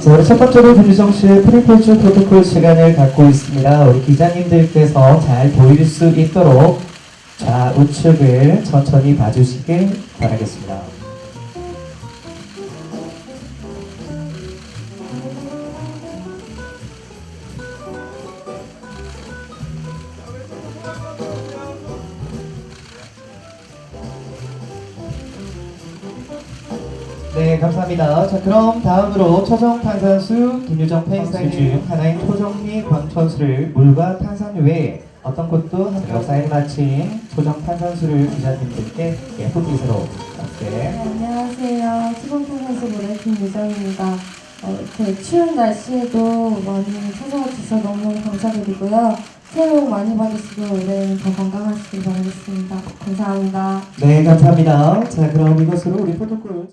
첫 번째로 김유정 씨의 프리포즈 프로토콜 시간을 갖고 있습니다. 우리 기자님들께서 잘 보일 수 있도록 좌우측을 천천히 봐주시길 바라겠습니다. 네, 감사합니다. 자, 그럼 다음으로 초정 탄산수 김유정 팬사인회 하나인 초정리 광천수를 물과 탄산유 외에 어떤 곳도 함께 사인 마친 초정 탄산수를 기자님들께 예쁜 미소로 함께 네, 안녕하세요. 수봉탄산수 노래 김유정입니다. 어, 이렇게 추운 날씨에도 많이 찾아와 주셔서 너무 감사드리고요. 새해 복 많이 받으시고 올해는 더 건강하시길 바라겠습니다. 감사합니다. 네, 감사합니다. 자, 그럼 이것으로 우리 프로토콜